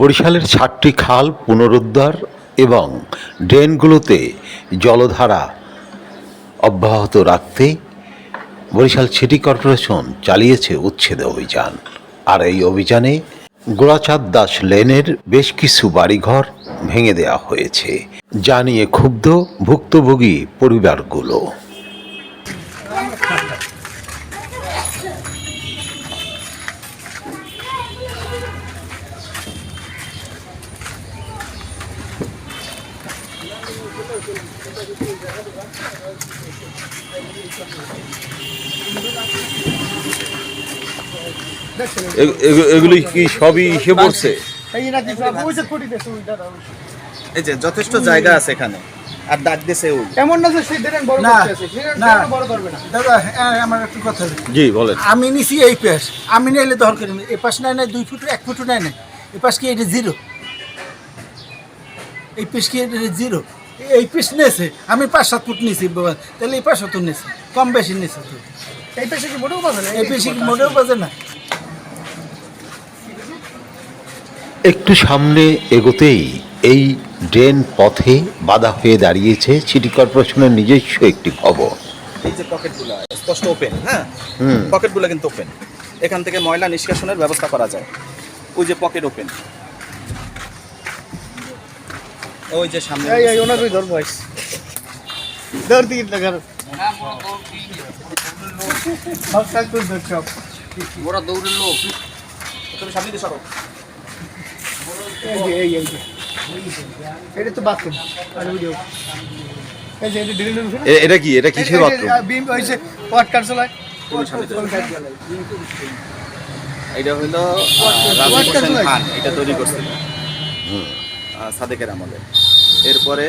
বরিশালের সাতটি খাল পুনরুদ্ধার এবং ড্রেনগুলোতে জলধারা অব্যাহত রাখতে বরিশাল সিটি কর্পোরেশন চালিয়েছে উচ্ছেদ অভিযান। আর এই অভিযানে গোড়াচাঁদ দাস লেনের বেশ কিছু বাড়িঘর ভেঙে দেওয়া হয়েছে। যা নিয়ে ক্ষুব্ধ ভুক্তভোগী পরিবারগুলো। এগুলি কি সবই ইসে পড়ছে? এই যে যথেষ্ট জায়গা আছে এখানে আর ডাক দিছে ওই এমন না যে ড্রেন বড় না, করতে আছে ড্রেন বড় করবে না। দাদা হ্যাঁ, আমার একটু কথা জি বলেন। আমি নিছি এই পাশ আমি নিলে দরকার নেই এই পাশ নাই নাই দুই ফুট এক ফুট নাই নাই। এই পাশ কি এটা জিরো? এই পাশ কি এটা জিরো? এই পিস নিয়েছে আমি পাঁচ সাত ফুট নিয়েছি তাহলে এই পাঁচশো তো নিয়েছে কম বেশি নিয়েছে তো। এই পেশে কি মোটেও পাবে না? এই পেশে কি মোটেও বাজে না। একটু সামনে এগোতেই এই ড্রেন পথে বাধা হয়ে দাঁড়িয়েছে সিটি কর্পোরেশনের নিজস্ব একটি ভবন। এই যে পকেটগুলো স্পষ্ট ওপেন হ্যাঁ? পকেটগুলো কিন্তু ওপেন এখান থেকে ময়লা নিষ্কাশনের ব্যবস্থা করা যায়। ওই যে পকেট ওপেন ওই যে সামনে এই এই ধর ধর দিন না কর সব কাজ করে ধর সব। তুমি সামনে দিয়ে সরো। এই এই এই এটা তো বাথরুম আর ভিডিও এই যে এটা উপরে এটা কি? এটা কিসের বাথরুম বিম হইছে ওয়াট তুমি সামনে দিয়ে এটা রাজীব হোসেন খান। এটা তৈরি করছিল। আহ, সাদেকের আমলে। এরপরে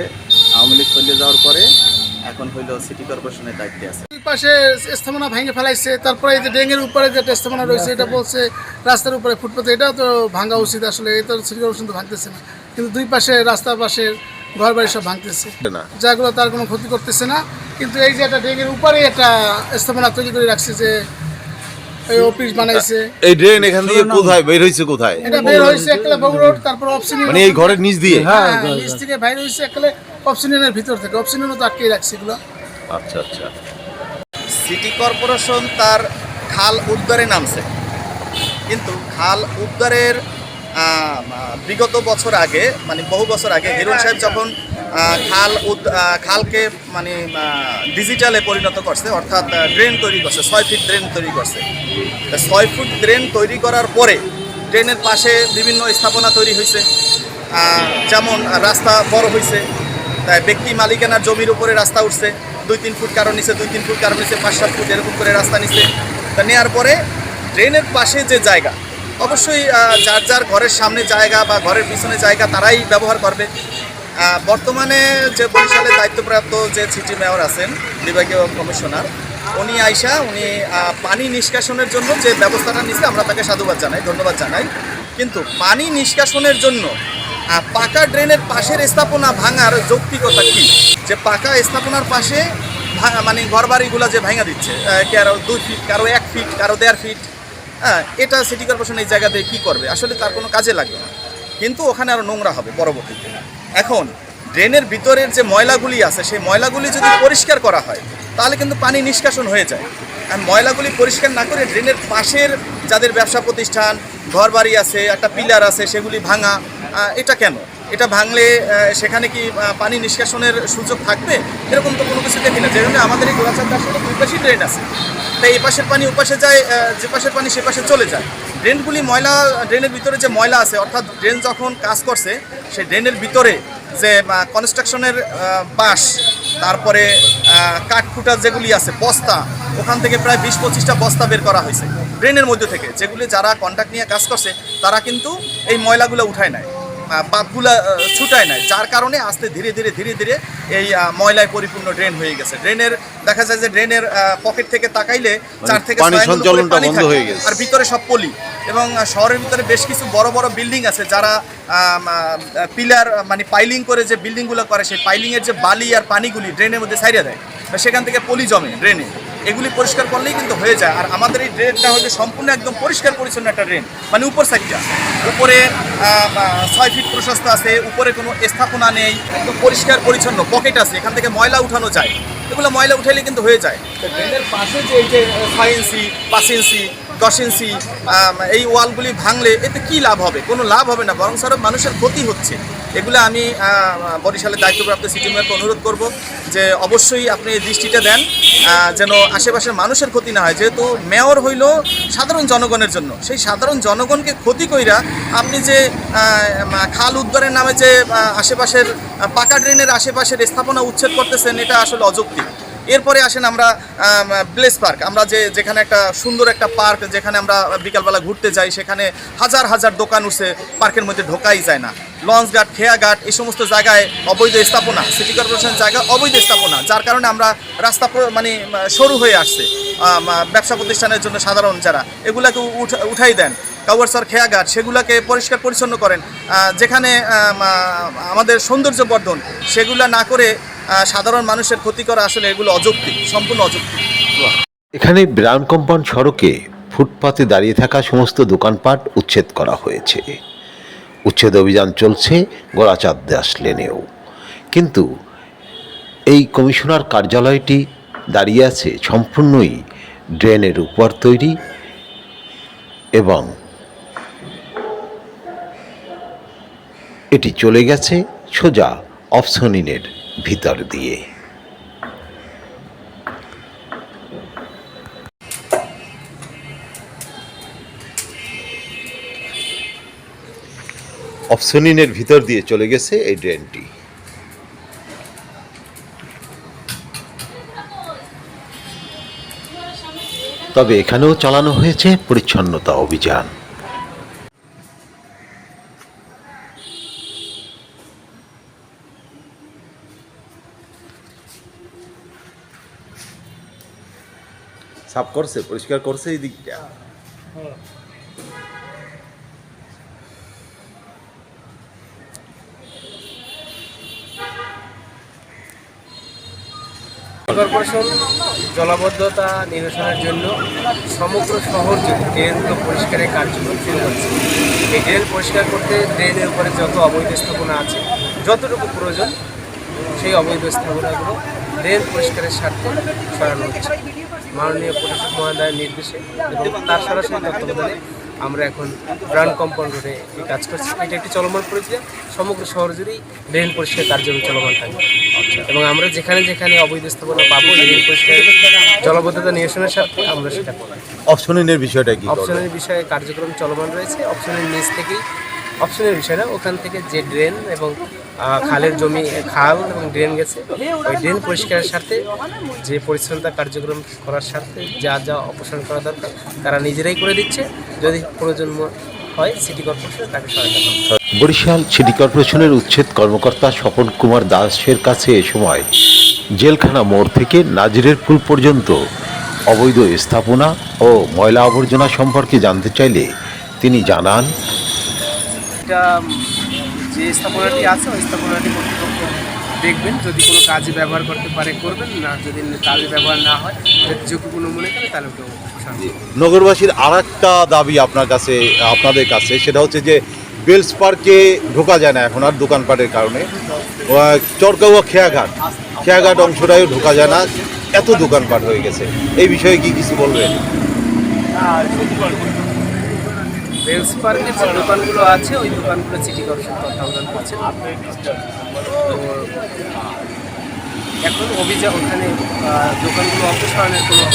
আওয়ামী লীগ চলে যাওয়ার পরে এখন হইল সিটি কর্পোরেশনের দায়িত্বে আছে। দুই পাশে স্থাপনা ভেঙে ফেলাইছে তারপরে এই যে ডেঙ্গের উপরে যে স্থাপনা রয়েছে এটা বলছে রাস্তার উপরে ফুটপাতে এটাও তো ভাঙা উচিত আসলে এটা সিটি কর্পোরেশন তো ভাঙতেছে না। কিন্তু দুই পাশে রাস্তার পাশে ঘর বাড়ি সব ভাঙতেছে। না। যাগুলো তার কোনো ক্ষতি করতেছে না। কিন্তু এই যে একটা ডেঙ্গের উপরে একটা স্থাপনা তৈরি করে রাখছে যে এই অফিস বানাইছে। এই ড্রেন এখান থেকে কোথায়? বের কোথায়? এটা বের হয়েছে একলে বউ তারপর অপশন মানে এই ঘরের নিচ দিয়ে? নিচ থেকে বাইরে হয়েছে একলে অপশনের ভিতর থেকে। অপশনের মতো আটকে রাখছে এগুলো। আচ্ছা আচ্ছা। সিটি কর্পোরেশন তার খাল উদ্ধারে নামছে। কিন্তু খাল উদ্ধারের বিগত বছর আগে মানে বহু বছর আগে হিরুন সাহেব যখন খাল খালকে মানে ডিজিটালে পরিণত করছে, অর্থাৎ ড্রেন তৈরি করছে, ছয় ফিট ড্রেন তৈরি করছে। ছয় ফুট ড্রেন তৈরি করার পরে ড্রেনের পাশে বিভিন্ন স্থাপনা তৈরি হয়েছে। যেমন, রাস্তা বড় হয়েছে, তাই ব্যক্তি মালিকানার জমির উপরে রাস্তা উঠছে, দুই তিন ফুট কারও নিচে, দুই তিন ফুট কারও নিচে, পাঁচ সাত ফুট এরকম করে রাস্তা নিচে। তা নেওয়ার পরে ড্রেনের পাশে যে জায়গা, অবশ্যই যার যার ঘরের সামনে জায়গা বা ঘরের পিছনে জায়গা তারাই ব্যবহার করবে। বর্তমানে যে বরিশালে দায়িত্বপ্রাপ্ত যে সিটি মেয়র আছেন, বিভাগীয় কমিশনার, উনি আইসা, উনি পানি নিষ্কাশনের জন্য যে ব্যবস্থাটা নিচ্ছে আমরা তাকে সাধুবাদ জানাই, ধন্যবাদ জানাই। কিন্তু পানি নিষ্কাশনের জন্য পাকা ড্রেনের পাশের স্থাপনা ভাঙার যৌক্তিকতা কি? যে পাকা স্থাপনার পাশে মানে ঘরবাড়িগুলো যে ভাঙা দিচ্ছে কারও দুই ফিট, কারও এক ফিট, কারও দেড় ফিট হ্যাঁ এটা সিটি কর্পোরেশন এই জায়গাতে কি করবে? আসলে তার কোনো কাজে লাগবে না। কিন্তু ওখানে আরও নোংরা হবে পরবর্তীতে। এখন ড্রেনের ভিতরের যে ময়লাগুলি আছে, সেই ময়লাগুলি যদি পরিষ্কার করা হয়, তাহলে কিন্তু পানি নিষ্কাশন হয়ে যায়। আর ময়লাগুলি পরিষ্কার না করে ড্রেনের পাশের যাদের ব্যবসা প্রতিষ্ঠান, ঘরবাড়ি আছে, একটা পিলার আছে, সেগুলি ভাঙা এটা কেন? এটা ভাঙলে সেখানে কি পানি নিষ্কাশনের সুযোগ থাকবে? এরকম তো কোনো কিছু দেখি না। যে জন্য আমাদের এই গোলাচার আসলে দুই পাশেই ড্রেন আছে। তাই এই পাশের পানি ওপাশে যায় যে পাশের পানি সে পাশে চলে যায়। ড্রেনগুলি ময়লা, ড্রেনের ভিতরে যে ময়লা আছে, অর্থাৎ ড্রেন যখন কাজ করছে সেই ড্রেনের ভিতরে যে কনস্ট্রাকশনের বাঁশ, তারপরে কাঠখুটা যেগুলি আছে, বস্তা, ওখান থেকে প্রায় বিশ পঁচিশটা বস্তা বের করা হয়েছে ড্রেনের মধ্যে থেকে। যেগুলি যারা কন্ট্যাক্ট নিয়ে কাজ করছে, তারা কিন্তু এই ময়লাগুলো উঠায় নেয় আহ, বাপগুলা ছুটায় নাই। যার কারণে আস্তে ধীরে ধীরে ধীরে ধীরে এই ময়লায় পরিপূর্ণ ড্রেন হয়ে গেছে। ড্রেনের দেখা যায় যে ড্রেনের পকেট থেকে তাকাইলে চার থেকে পানি। আর ভিতরে সব পলি। এবং শহরের ভিতরে বেশ কিছু বড় বড় বিল্ডিং আছে যারা পিলার মানে পাইলিং করে যে বিল্ডিংগুলো করে সেই পাইলিংয়ের যে বালি আর পানিগুলি ড্রেনের মধ্যে সাইডে দেয়। সেখান থেকে পলি জমে ড্রেনে। এগুলি পরিষ্কার করলেই কিন্তু হয়ে যায়। আর আমাদের এই ড্রেনটা হচ্ছে সম্পূর্ণ একদম পরিষ্কার পরিচ্ছন্ন একটা ড্রেন মানে উপর সাইডটা। উপরে ছয় ফিট প্রশস্ত আছে, উপরে কোনো স্থাপনা নেই, একদম পরিষ্কার পরিচ্ছন্ন পকেট আছে, এখান থেকে ময়লা উঠানো যায়। এগুলো ময়লা উঠাইলে কিন্তু হয়ে যায়। ড্রেনের পাশে যে এই যে ছয় ইঞ্চি পাঁচ ইঞ্চি দশ ইঞ্চি এই ওয়ালগুলি ভাঙলে এতে কি লাভ হবে? কোনো লাভ হবে না, বরং স্যার মানুষের ক্ষতি হচ্ছে। এগুলো আমি বরিশালের দায়িত্বপ্রাপ্ত সিটি মেয়রকে অনুরোধ করব যে অবশ্যই আপনি দৃষ্টিটা দেন যেন আশেপাশের মানুষের ক্ষতি না হয়। যেহেতু মেয়র হইল সাধারণ জনগণের জন্য। সেই সাধারণ জনগণকে ক্ষতি কইরা আপনি যে খাল উদ্ধারের নামে যে আশেপাশের পাকা ড্রেনের আশেপাশের স্থাপনা উচ্ছেদ করতেছেন, এটা আসলে অযৌক্তিক। এরপরে আসেন আমরা প্লেস পার্ক আমরা যে, যেখানে একটা সুন্দর একটা পার্ক যেখানে আমরা বিকালবেলা ঘুরতে যাই, সেখানে হাজার হাজার দোকান উঠছে পার্কের মধ্যে ঢোকাই যায় না। লঞ্চ ঘাট খেয়া ঘাট এই সমস্ত জায়গায় অবৈধ স্থাপনা সিটি কর্পোরেশন জায়গা অবৈধ স্থাপনা, যার কারণে আমরা রাস্তা মানে সরু হয়ে আসছে। ব্যবসা প্রতিষ্ঠানের জন্য সাধারণ যারা, এগুলাকে উঠা- উঠাই দেন। কাউয়ারসার খেয়াঘাট সেগুলোকে পরিষ্কার পরিচ্ছন্ন করেন। যেখানে আমাদের সৌন্দর্য বর্ধন সেগুলা না করে সাধারণ মানুষের ক্ষতি করা আসলে এগুলো অযৌক্তিক, সম্পূর্ণ অযৌক্তিক। এখানে ব্রাউন কম্পাউন্ড সড়কে ফুটপাতে দাঁড়িয়ে থাকা সমস্ত দোকানপাট উচ্ছেদ করা হয়েছে। উচ্ছেদ অভিযান চলছে, গোড়াচাঁদ দাস লেনেও কিন্তু এই কমিশনার কার্যালয়টি দাঁড়িয়ে আছে সম্পূর্ণই ড্রেনের উপর তৈরি এবং এটি চলে গেছে সোজা অপশনিনের ভিতর দিয়ে। অপশনিনের ভিতর দিয়ে চলে গেছে এই ড্রেনটি। তবে এখানেও চালানো হয়েছে পরিচ্ছন্নতা অভিযান। সাফ করছে, পরিষ্কার করছে এই দিকটা। কর্পোরেশন জলাবদ্ধতা নিরসনের জন্য সমগ্র শহর জুড়ে ড্রেনগুলো পরিষ্কারের কার্যক্রম শুরু হচ্ছে। এই ড্রেন পরিষ্কার করতে ড্রেনের উপরে যত অবৈধ স্থাপনা আছে, যতটুকু প্রয়োজন, সেই অবৈধ স্থাপনাগুলো ড্রেন পরিষ্কারের স্বার্থে সরানো হচ্ছে। মাননীয় প্রশাসক মহোদয়ের নির্দেশে এবং তার সরাসরি তত্ত্বাবধানে আমরা এখন ব্রান্ড কম্পাউন্ড রোডে এই কাজ করছি। এটা একটি চলমান প্রক্রিয়া। সমগ্র শহর জুড়েই ড্রেন পরিষ্কার কার্যক্রম চলমান থাকবে এবং আমরা যেখানে যেখানে অবৈধ স্থাপনা পাবো ড্রেন পরিষ্কার জলবদ্ধতা নিরসনের সাথে আমরা সেটা করব। অপশনিনের বিষয়টা কি? অপশনের বিষয়ে কার্যক্রম চলমান রয়েছে। অপশনের নিচ থেকেই অপশনের বিষয় না ওখান থেকে যে ড্রেন এবং খালের জমি, খাল এবং ড্রেন গেছে, ওই ড্রেন পরিষ্কারের স্বার্থে, যে পরিচ্ছন্নতা কার্যক্রম করার স্বার্থে যা যা অপসারণ করা দরকার, তারা নিজেরাই করে দিচ্ছে। যদি প্রয়োজন হয়, সিটি কর্পোরেশন তাকে সহায়তা বরিশাল সিটি কর্পোরেশনের উচ্ছেদ কর্মকর্তা স্বপন কুমার দাসের কাছে এ সময়, জেলখানা মোড় থেকে নাজিরের ফুল পর্যন্ত অবৈধ স্থাপনা ও ময়লা আবর্জনা সম্পর্কে জানতে চাইলে তিনি জানান এটা যে স্থাপনাটি আছে ওই স্থাপনাটি কর্তৃপক্ষ দেখবেন। যদি কোনো কাজে ব্যবহার করতে পারে করবেন। না যদি কাজে ব্যবহার না হয় যদি ঝুঁকিপূর্ণ মনে করে তাহলে ওটা নগরবাসীর আর একটা দাবি আপনার কাছে আপনাদের কাছে সেটা হচ্ছে যে বেলস পার্কে ঢোকা যায় না এখন আর দোকানপাটের কারণে। চরকাউয়া খেয়াঘাট। খেয়াঘাট অংশটাও ঢোকা যায় না। এত দোকানপাট হয়ে গেছে। এই বিষয়ে কি কিছু বলবেন? বেলস পার্কে যে দোকানগুলো আছে ওই দোকানগুলো সিটি কর্পোরেশন তত্ত্বাবধান করছে। এখন অভিযান ওখানে দোকানগুলো অপসারণের কোনো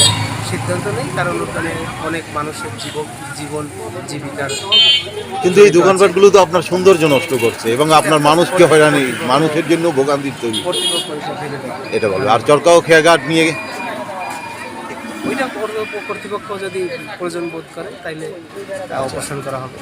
সিদ্ধান্ত নেই কারণ ওখানে অনেক মানুষের জীবন জীবন জীবিকার কিন্তু এই দোকানপাটগুলো তো আপনার সৌন্দর্য নষ্ট করছে এবং আপনার মানুষকে হয়রানি মানুষের জন্য ভোগান্তির তৈরি। এটা বলবে আর চরকাও খেয়াঘাট নিয়ে ওইটা কর্তৃপক্ষ যদি প্রয়োজন বোধ করে তাইলে অপসারণ করা হবে।